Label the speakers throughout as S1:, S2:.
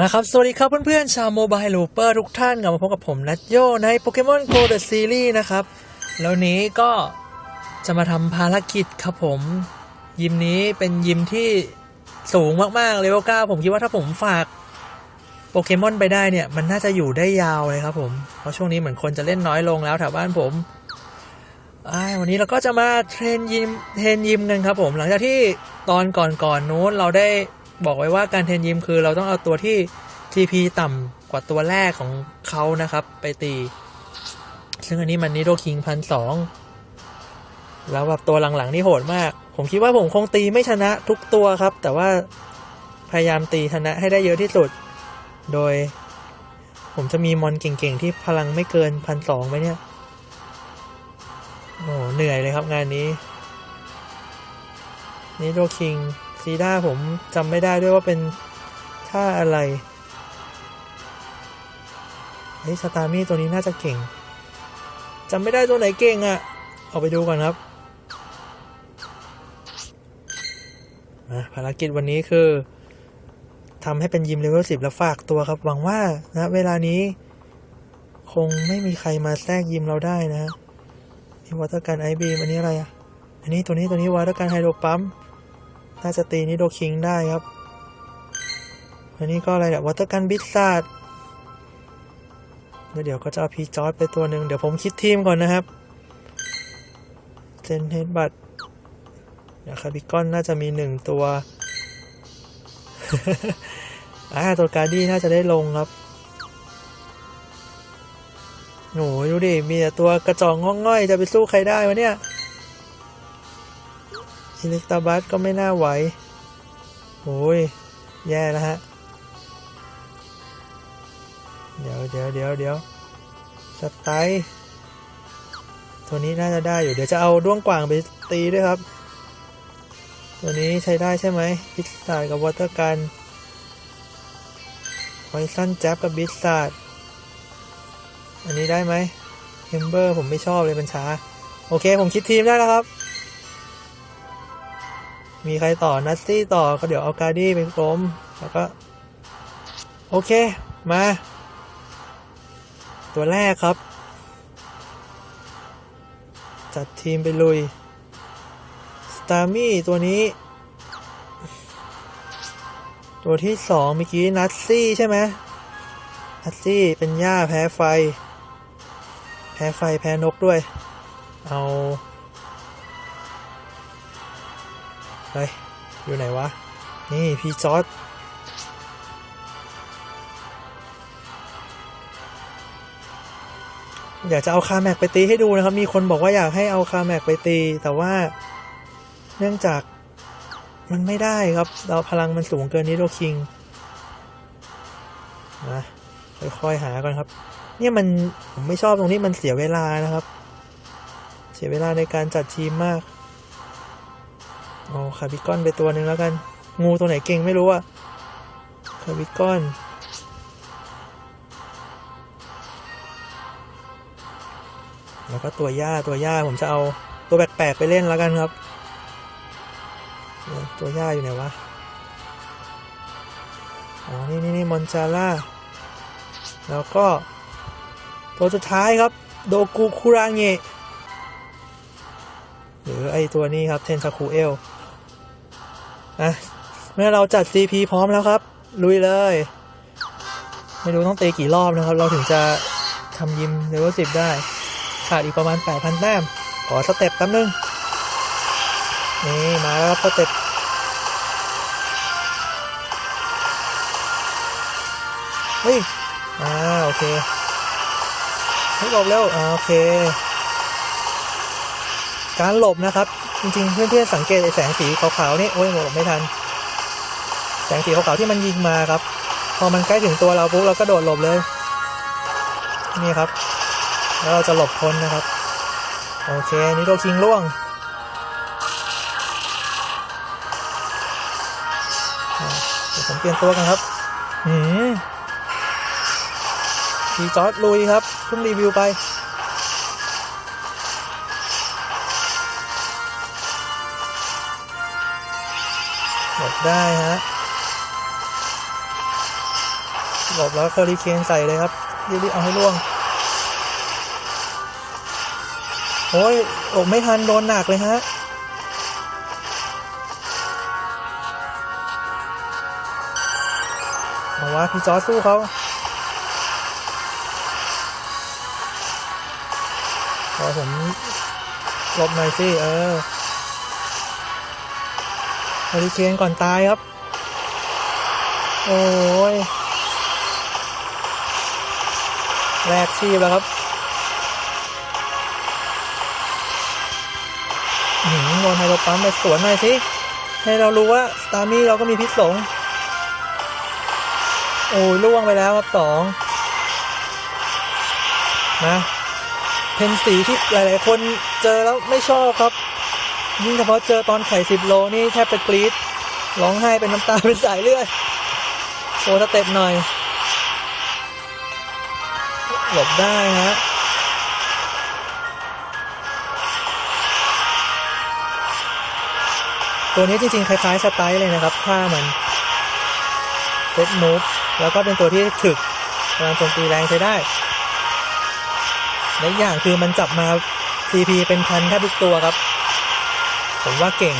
S1: เอาละครับ สวัสดีครับเพื่อนๆ ชาวโมบายลูเปอร์ทุกท่านกลับมาพบกับผมนัทโยในโปเกมอนโก The Series นะครับ แล้วนี้ก็จะมาทำภารกิจครับผม ยิมนี้เป็นยิมที่สูงมากๆเลเวล9ผมคิดว่าถ้าผมฝากโปเกมอนไปได้เนี่ย มันน่าจะอยู่ได้ยาวเลยครับผม เพราะช่วงนี้เหมือนคนจะเล่นน้อยลงแล้วแถวบ้านผมวันนี้เราก็จะมาเทรนยิมเทรนยิมกันครับผม หลังจากที่ตอนก่อนๆนู้นเราได้ บอกไว้ว่าการเทนยิมคือเราต้องเอาตัวที่ TP ต่ำกว่าตัวแรกของเขานะครับ ไปตี ซึ่งอันนี้มันนิโรคิงพันสองแล้วแบบตัวหลังๆนี่โหดมาก ผมคิดว่าผมคงตีไม่ชนะทุกตัวครับ แต่ว่าพยายามตีชนะให้ได้เยอะที่สุด โดย ผมจะมีมอนเก่งๆที่พลังไม่เกินพันสองไหมเนี่ยโอ้โหเหนื่อยเลยครับงานนี้นิโรคิง ซีด้าผมจำไม่ได้ด้วยว่าเป็นท่าอะไรเฮ้ยสตาร์มี่ตัวนี้น่าจะเก่งจำไม่ได้ตัวไหนเก่งอะ่ะ เอาไปดูก่อนครับภารกิจวันนี้คือทำให้เป็นยิมเลเวลสิบแล้วฝากตัวครับ หวังว่านะเวลานี้ คงไม่มีใครมาแทรกยิมเราได้นะนี่วอเตอร์การไอบีมอันนี้อะไรอะ อันนี้ตัวนี้ตัวนี้วอเตอร์การไฮโดรปั๊ม น่าจะตีนิโดคิงได้ครับ อันนี้ก็อะไรเนี่ยวอเตอร์กันบิสซาดแล้วเดี๋ยวก็จะเอาพีจอร์ดไปตัวหนึ่งเดี๋ยวผมคิดทีมก่อนนะครับเซนเฮดบัตเดี๋ยวคาบิกอนน่าจะมีหนึ่งตัวอ่าตัวการดี้น่าจะได้ลงครับโหดูดิมีแต่ตัวกระจอกงอกง่อยจะไปสู้ใครได้วะเนี่ย อิเล็กตาบัสก็ไม่น่าไหวโอ้ย แย่แล้วฮะ เดี๋ยวเดี๋ยวเดี๋ยวเดี๋ยวสไตล์ตัวนี้น่าจะได้อยู่ เดี๋ยวจะเอาด้วงกว่างไปตีด้วยครับ ตัวนี้ใช้ได้ใช่ไหมบิสซาดกับวอเตอร์กันไวซันแจ๊บกับบิสซาดอันนี้ได้ไหมเฮมเบอร์ผมไม่ชอบเลยมันช้า โอเค ผมคิดทีมได้แล้วครับ มีใครต่อนัตซี่ต่อก็เดี๋ยวเอาการดี้ไปกลมแล้วก็ โอเค มา ตัวแรกครับ จัดทีมไปลุย สตาร์มี่ตัวนี้ ตัวที่สองเมื่อกี้นัตซี่ใช่ไหมนัตซี่เป็นหญ้าแพ้ไฟ แพ้ไฟแพ้นกด้วย เอา เฮ้ย อยู่ไหนวะ นี่พี่จอร์ดอยากจะเอาคาแม็กไปตีให้ดูนะครับ มีคนบอกว่าอยากให้เอาคาแม็กไปตี แต่ว่าเนื่องจากมันไม่ได้ครับ เราพลังมันสูงเกินนิโรคิงนะค่อยๆหาก่อนครับ เนี่ยมันผมไม่ชอบตรงนี้มันเสียเวลานะครับ เสียเวลาในการจัดทีมมาก เอาคาบิกอนไปตัวหนึ่งแล้วกัน งูตัวไหนเก่งไม่รู้อะคาบิกอน แล้วก็ตัวหญ้าตัวหญ้าผมจะเอาตัวแปลกๆไปเล่นแล้วกันครับ ตัวหญ้าอยู่ไหนวะ อ๋อ นี่นี่นี่มอนจาร่า แล้วก็ ตัวสุดท้ายครับ โดกูคุรังเงะหรือไอตัวนี้ครับ เทนซาคูเอล อะเมื่อเราจัด CP พร้อมแล้วครับ ลุยเลย ไม่รู้ต้องตีกี่รอบนะครับ เราถึงจะทำยิมเลเวล10ได้ ขาดอีกประมาณ 8,000 แต้ม ขอสเต็ปแป๊บนึง นี่ มาแล้วครับสเต็ปเฮ้ยอ่าโอเค ให้หลบเร็วอ่าโอเค การหลบนะครับ จริงๆ เพื่อนๆสังเกตแสงสีขาวๆนี่โอ้ยหลบไม่ทัน แสงสีขาวๆที่มันยิงมาครับ พอมันใกล้ถึงตัวเราปุ๊บเราก็โดดหลบเลย นี่ครับ แล้วเราจะหลบพ้นนะครับ โอเคนี่โดคิงล่วงเดี๋ยวผมเปลี่ยนตัวกันครับหืมพีจอร์ดลุยครับเพิ่งรีวิวไป ได้ฮะหลบแล้วเคอริเคนใส่เลยครับรีบๆเอาให้ล่วงโอ้ยหลบไม่ทันโดนหนักเลยฮะเอาวะพี่จอสู้เขาขอผมหลบหน่อยสิเออ ฮอริเคนก่อนตายครับ โอ้ยแรกชีพแล้วครับหือโดนไฮโดรปั๊มไปสวนหน่อยสิให้เรารู้ว่าสตาร์มี่เราก็มีพิษสงโอ้ยล่วงไปแล้วครับสองนะเป็นสีที่หลาย ๆ คนเจอแล้วไม่ชอบครับ ยิ่งเฉพาะเจอตอนไข่สิบโลนี่แทบจะกรี๊ดร้องไห้เป็นน้ำตาเป็นสายเลือดโชว์สเต็ปหน่อย หลบได้ฮะตัวนี้จริงๆ คล้ายๆ สไตล์เลยนะครับท่ามันเซตมูฟแล้วก็เป็นตัวที่ถึกพลังโจมตีแรงใช้ได้และอีกอย่างคือมันจับมา CP เป็นพันแทบทุกตัวครับ ผมว่าเก่ง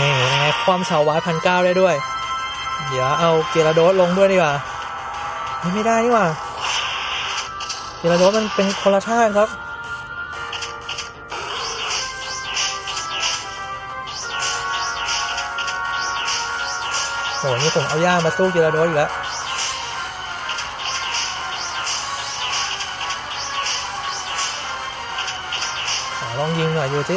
S1: นี่ยังไงความชาววัดพันเก้าได้ด้วย เดี๋ยวเอาเกียร์โดสลงด้วยดีกว่าไม่ได้นี่หว่าเกียร์โดสมันเป็นคนละท่าตุครับโหนี่ผมเอาย่ามาสู้เกียร์โดสอีกแล้ว ยิงหน่อยดูสิ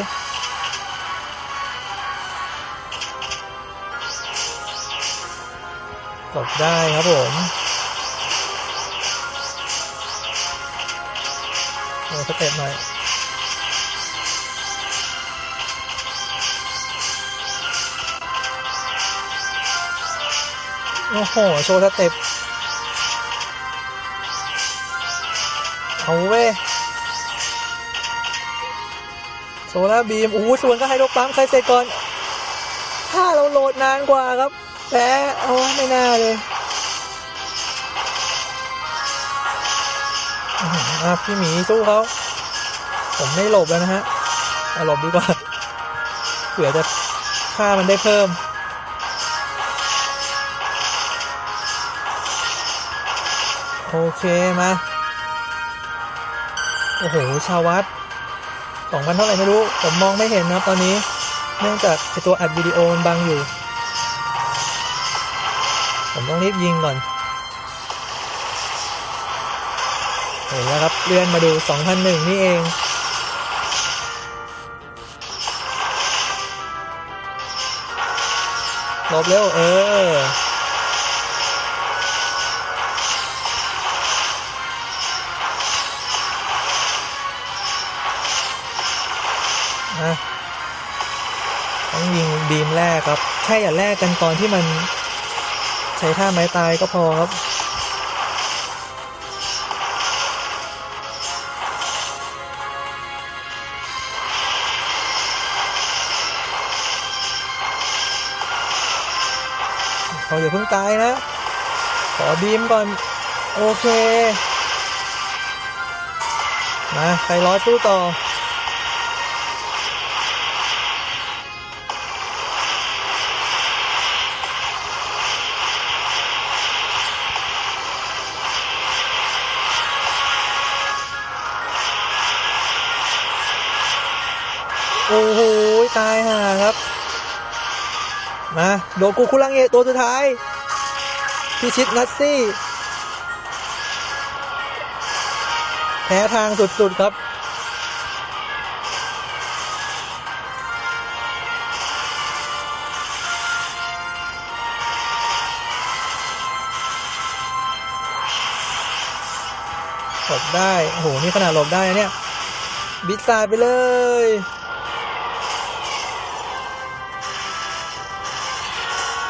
S1: กดได้ครับผมโอ้สเต็ปหน่อยโอ้โหโชว์สเต็ปเอาเว้ โซล่าบีมโอ้โหส่วนก็ไฮโดรปั๊มใครเสร็จก่อน ถ้าเราโหลดนานกว่าครับ แต่เอาไม่น่าเลยอาพี่หมีสู้เขาผมไม่หลบแล้วนะฮะอหลบดีกว่าเผื่อจะฆ่ามันได้เพิ่มโอเคมา โอ้โห ชาวัด สองพันเท่าไหร่ไม่รู้ ผมมองไม่เห็นนะตอนนี้ เนื่องจากไอตัวอัดวิดีโอมันบังอยู่ ผมต้องรีบยิงก่อน เห็นแล้วครับเลื่อนมาดู 2,001 นี่เองลบแล้วเออ บีมแรกครับ แค่อย่าแลกกันตอนที่มัน ใช้ท่าไม้ตายก็พอครับเขาอย่าเพิ่งตายนะ ขอบีมก่อน โอเค มาใครร้อยสู้ต่อ ตายห่าครับ มาโดกูคุรังเอะตัวสุดท้าย พิชิตนัตซี่แพ้ทางสุดๆครับหลบได้โอ้โหนี่ขนาดหลบได้เนี่ย บิดสายไปเลย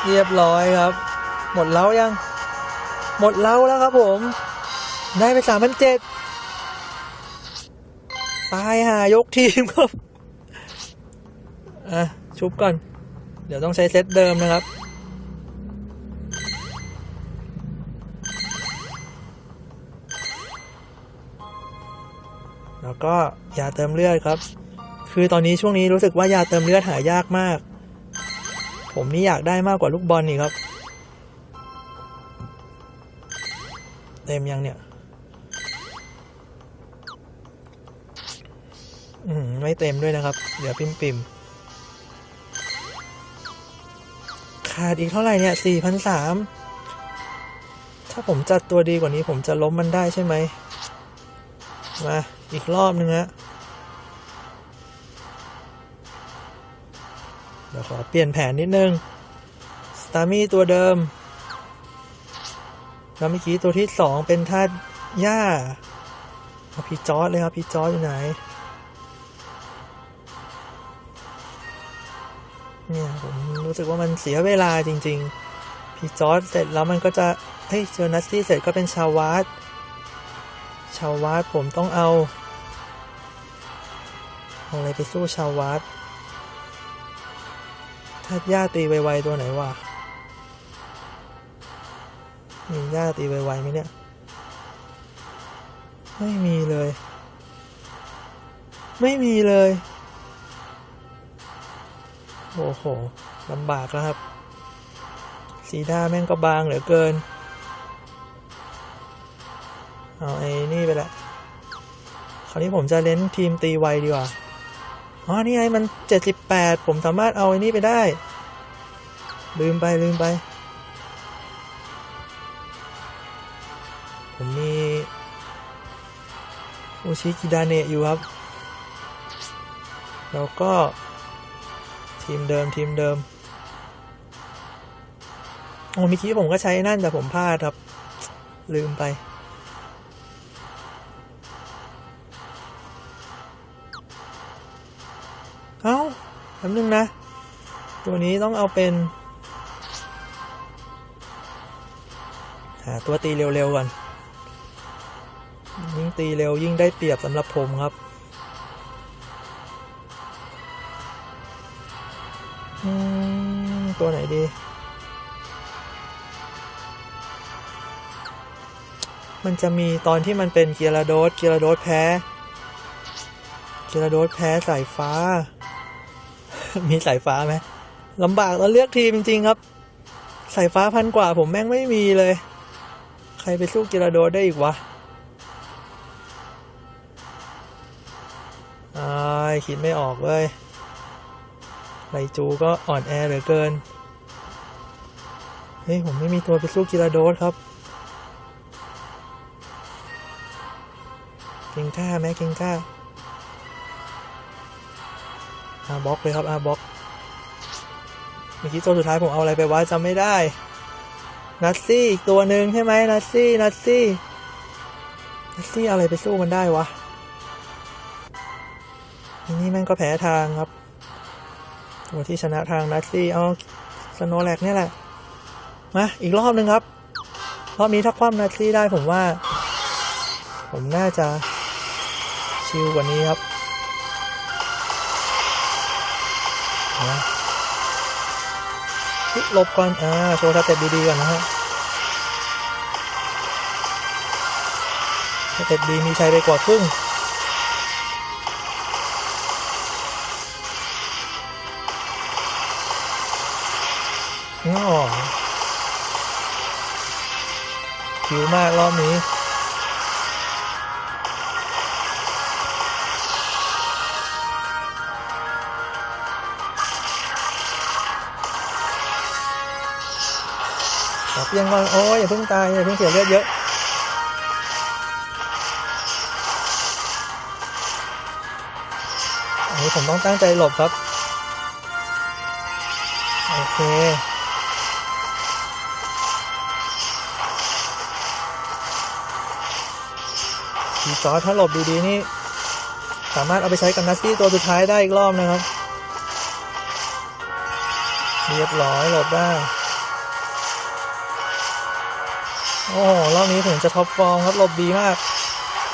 S1: เรียบร้อยครับ หมดแล้วยัง หมดแล้วแล้วครับผม ได้ไปสามพันเจ็ดตายหายกทีมครับ อะ ชุบก่อน เดี๋ยวต้องใช้เซตเดิมนะครับแล้วก็ยาเติมเลือดครับ คือตอนนี้ช่วงนี้รู้สึกว่ายาเติมเลือดหายากมาก ผมนี่อยากได้มากกว่าลูกบอลนี่ครับ เต็มยังเนี่ยอืมไม่เต็มด้วยนะครับ เดี๋ยวปิมปิมขาดอีกเท่าไหร่เนี่ยสี่พันสามถ้าผมจัดตัวดีกว่านี้ผมจะล้มมันได้ใช่ไหมมาอีกรอบนึงฮะ ดี๋ยวขอเปลี่ยนแผนนิดนึงสตามี่ตัวเดิมแล้วเมื่อกี้ตัวที่สองเป็นธาตุหญ้าเอาพี่จอร์ดเลยครับพี่จอร์ดอยู่ไหนเนี่ยผมรู้สึกว่ามันเสียเวลาจริง ๆ พี่จอร์ดเสร็จแล้วมันก็จะเฮ้ยเจอนัสซี่เสร็จก็เป็นชาววาดชาววาดผมต้องเอาเอาอะไรไปสู้ชาววาด ถ้าย่าตีไวๆตัวไหนวะมีย่าตีไวๆไหมเนี่ย ไม่มีเลย ไม่มีเลย โอ้โหลำบากแล้วครับ สีด้าแม่งก็บางเหลือเกิน เอาไอ้นี่ไปละ คราวนี้ผมจะเล่นทีมตีไวดีกว่า อ๋อนี่ไงมัน 78 ผมสามารถเอาไอ้นี่ไปได้ ลืมไปลืมไป ผมมีอุชิกิดาเนะอยู่ครับ แล้วก็ ทีมเดิมทีมเดิมโอ้เมื่อกี้ผมก็ใช้นั่นแต่ผมพลาดครับ ลืมไป ป๊บนึงนะ ตัวนี้ต้องเอาเป็น หาตัวตีเร็วๆก่อนยิ่งตีเร็วยิ่งได้เปรียบสำหรับผมครับตัวไหนดี มันจะมีตอนที่มันเป็นเกียร์โดสเกียร์โดสแพ้เกียร์โดสแพ้สายฟ้า มีสายฟ้าไหมลำบากตอนเลือกทีมจริงๆครับ สายฟ้าพันกว่าผมแม่งไม่มีเลย ใครไปสู้กีร์โดได้อีกวะอายคิดไม่ออกเลยไลจูก็อ่อนแอเหลือเกิน เฮ้ย ผมไม่มีตัวไปสู้กีราโดสครับ เก่งกล้าไหมเก่งกล้า อาบล็อกเลยครับอาบล็อกเมื่อกี้ตัวสุดท้ายผมเอาอะไรไปวะจำไม่ได้นัตซี่อีกตัวหนึ่งใช่ไหมนัตซี่นัตซี่นัตซี่อะไรไปสู้มันได้วะอันนี้แม่งก็แพ้ทางครับตัวที่ชนะทางนัตซี่เอาสโนแลกเนี่ยแหละมาอีกรอบหนึ่งครับรอบนี้ถ้าคว่ำนัตซี่ได้ผมว่า ผมน่าจะชิลกว่านี้ครับ นะลบก่อนอ่าโชว์สเต็ปดีๆก่อนนะฮะสเต็ปดีมีชัยไปกว่าครึ่งง้อคิวมากรอบนี้ ขอเพียงก่อนโอ้ยอย่าเพิ่งตายอย่าเพิ่งเสียเลือดเยอะอันนี้ผมต้องตั้งใจหลบครับ โอเคดีจอถ้าหลบดีๆนี่สามารถเอาไปใช้กับนัสซี่ตัวสุดท้ายได้อีกรอบนะครับ เรียบร้อยหลบได้ โอ้โหรอบนี้ผมจะท็อปฟอร์มครับหลบดีมาก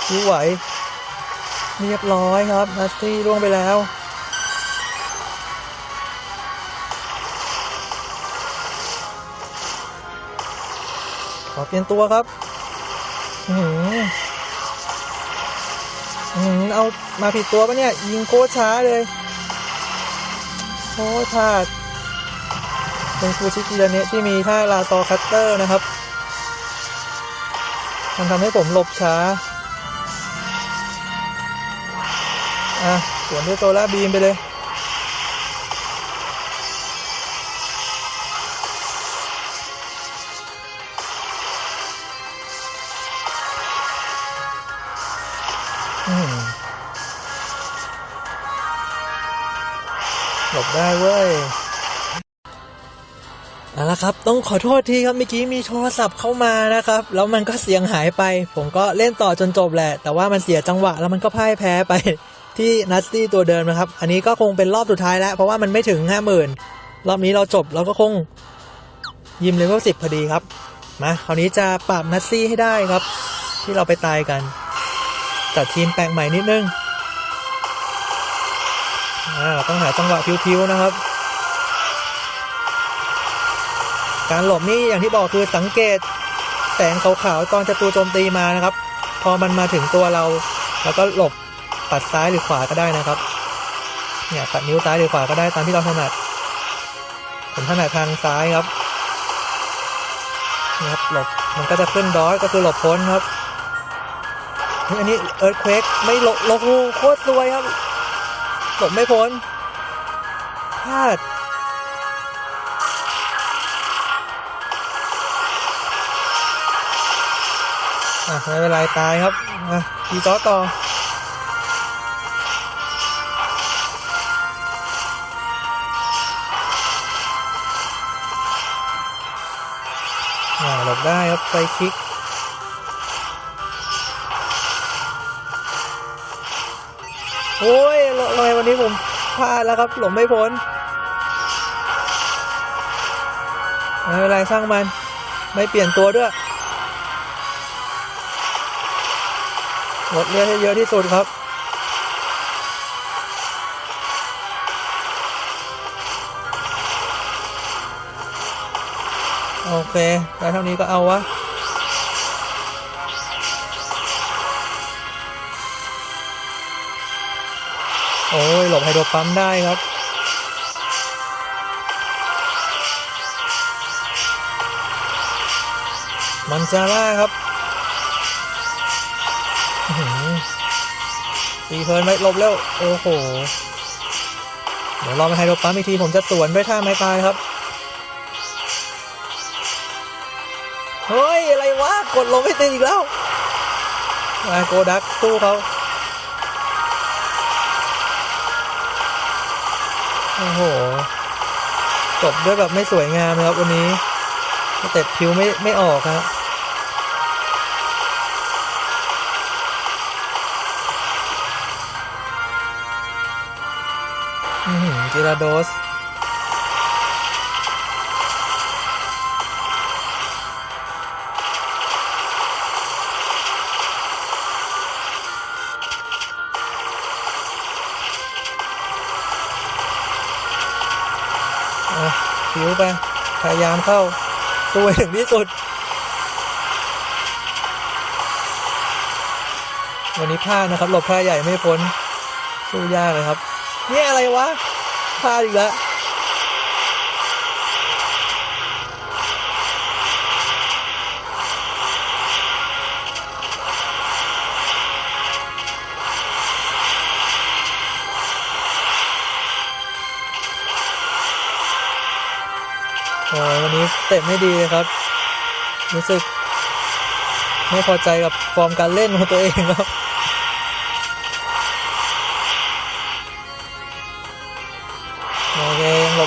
S1: คิ้วไหว เรียบร้อยครับนัสซี่ล่วงไปแล้วขอเปลี่ยนตัวครับอื้อหืออืมเอามาผิดตัวปะเนี่ย ยิงโคช้าเลยโอ้ยพลาดเป็นฟูชิกิระเนะที่มีท่าลาซอคัตเตอร์นะครับ มันทำให้ผมหลบช้า อะสวนด้วยโซล่าบีมไปเลยหลบได้เว้ย เอาละครับต้องขอโทษทีครับเมื่อกี้มีโทรศัพท์เข้ามานะครับ แล้วมันก็เสียงหายไป ผมก็เล่นต่อจนจบแหละ แต่ว่ามันเสียจังหวะแล้วมันก็พ่ายแพ้ไปที่นัสตี้ตัวเดิมนะครับ อันนี้ก็คงเป็นรอบสุดท้ายแล้ว เพราะว่ามันไม่ถึงห้าหมื่นรอบนี้เราจบเราก็คงยิมเลเวลสิบพอดีครับ มาคราวนี้จะปราบนัสซี่ให้ได้ครับ ที่เราไปตายกัน จัดทีมแปลงใหม่นิดนึงอ่าเราต้องหาจังหวะพิวๆนะครับ การหลบนี่อย่างที่บอกคือสังเกตแสงขาวๆตอนจะตูโจมตีมานะครับ พอมันมาถึงตัวเรา แล้วก็หลบปัดซ้ายหรือขวาก็ได้นะครับ เนี่ยปัดนิ้วซ้ายหรือขวาก็ได้ตามที่เราถนัดผมถนัดทางซ้ายครับนี่ครับหลบมันก็จะขึ้นดอยก็คือหลบพ้นครับอันนี้เอิร์ธเควกไม่หลบหลบโอ้โหโคตรสวยครับหลบไม่พ้นพลาด อะไม่เป็นไรตายครับอะทีต่ออ่าหลบได้ครับไฟคิกโอ้ยทำไมวันนี้ผมพลาดแล้วครับ หลบไม่พ้นไม่เป็นไรช่างมัน ไม่เปลี่ยนตัวด้วย ลดเลือดให้เยอะที่สุดครับโอเคได้เท่านี้ก็เอาวะ โอ้ย หลบไฮโดรปั๊มได้ครับ มันจาร่าครับ ตีเพลินไมหลบเร็วโอ้โห เดี๋ยวรอมาไฮโดรปั๊มอีกทีผมจะสวนด้วยท่าไม้ตายครับ เฮ้ย อะไรวะ กดลงไม่ติดอีกแล้วมาโกดักสู้เขาโอ้โห จบด้วยแบบไม่สวยงามนะครับวันนี้สเต็ปคิวไม่ไม่ออกครับ จิราโดสอะผิวไป พยายามเข้าสู้ถึงที่สุด วันนี้พลาดนะครับ หลบท่าใหญ่ไม่พ้น สู้ยากเลยครับ เนี่ยอะไรวะ พลาดอีกแล้วโอ้ยวันนี้เต็ปไม่ดีเลยครับ รู้สึกไม่พอใจกับฟอร์มการเล่นของตัวเองครับ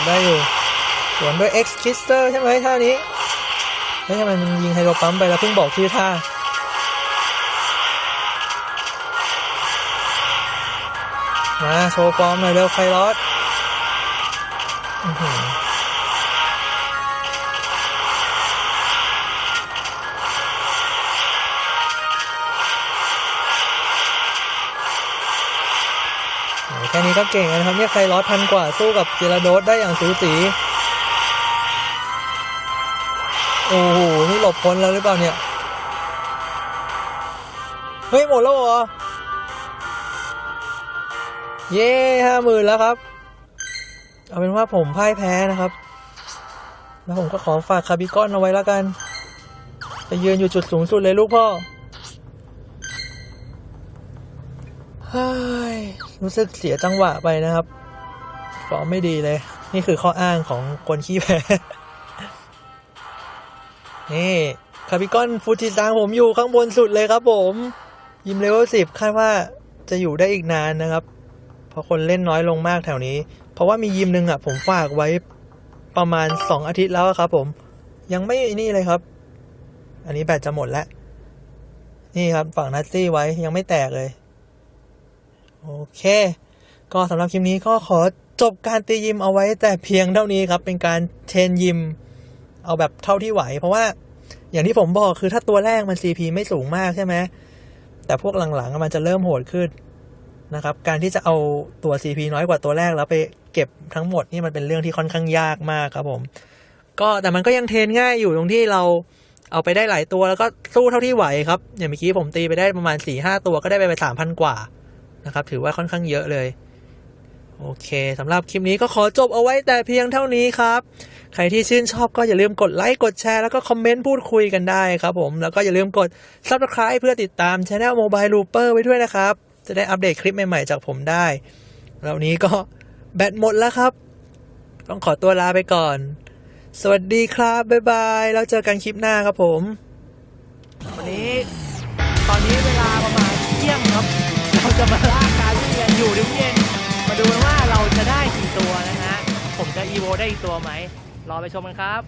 S1: ได้อยู่สวนด้วยเอ็กซ์คิสเตอร์ใช่ไหมท่านี้เฮ้ยทำไมมันยิงไฮโดรปั๊มไปแล้วเพิ่งบอกชื่อท่ามาโชว์ฟอร์มหน่อยเร็วไคลอส แค่นี้ก็เก่งนะครับเนี่ยใครรอยพันกว่าสู้กับเจราโดสได้อย่างสูสีโอ้โหนี่หลบพ้นแล้วหรือเปล่าเนี่ย เฮ้ยหมดแล้วเหรอ เย้ห้าหมื่นแล้วครับ เอาเป็นว่าผมพ่ายแพ้นะครับ แล้วผมก็ขอฝากคาร์บิคอนเอาไว้แล้วกัน ไปยืนอยู่จุดสูงสุดเลยลูกพ่อ เฮ้ย รู้สึกเสียจังหวะไปนะครับ ฟอร์มไม่ดีเลย นี่คือข้ออ้างของคนขี้แพ้ นี่คาบิคอนฟูจิซังผมอยู่ข้างบนสุดเลยครับผม ยิมเลเวลสิบคาดว่าจะอยู่ได้อีกนานนะครับ เพราะคนเล่นน้อยลงมากแถวนี้ เพราะว่ามียิมหนึ่งอะ ผมฝากไว้ประมาณสองอาทิตย์แล้วครับผม ยังไม่นี่เลยครับ อันนี้แบตจะหมดแล้ว นี่ครับฝั่งนัตซี่ไว้ยังไม่แตกเลย โอเค ก็สำหรับคลิปนี้ก็ขอจบการตียิมเอาไว้แต่เพียงเท่านี้ครับ เป็นการเทรนยิม เอาแบบเท่าที่ไหว เพราะว่าอย่างที่ผมบอกคือถ้าตัวแรกมัน CP ไม่สูงมากใช่ไหมแต่พวกหลังๆมันจะเริ่มโหดขึ้นนะครับ การที่จะเอาตัว CP น้อยกว่าตัวแรกแล้วไปเก็บทั้งหมดนี่มันเป็นเรื่องที่ค่อนข้างยากมากครับผม ก็แต่มันก็ยังเทรนง่ายอยู่ตรงที่เราเอาไปได้หลายตัวแล้วก็สู้เท่าที่ไหวครับ อย่างเมื่อกี้ผมตีไปได้ประมาณ4ี่ห้าตัวก็ได้ไปไปสามพันกว่า นะครับ ถือว่าค่อนข้างเยอะเลย โอเคสำหรับคลิปนี้ก็ขอจบเอาไว้แต่เพียงเท่านี้ครับ ใครที่ชื่นชอบก็อย่าลืมกดไลค์กดแชร์แล้วก็คอมเมนต์พูดคุยกันได้ครับผม แล้วก็อย่าลืมกด Subscribe เพื่อติดตาม Channel Mobile Looper ไว้ด้วยนะครับ จะได้อัปเดตคลิปใหม่ๆจากผมได้ แล้วนี้ก็แบตหมดแล้วครับ ต้องขอตัวลาไปก่อน สวัสดีครับ บ๊ายบาย แล้วเจอกันคลิปหน้าครับผม วันนี้ตอนนี้เวลาประมาณเที่ยงครับ จะมาล่าการเรียนอยู่ถึงเย็น มาดูกันว่าเราจะได้กี่ตัวนะฮะ ผมจะอีโวได้อีกตัวไหม รอไปชมกันครับ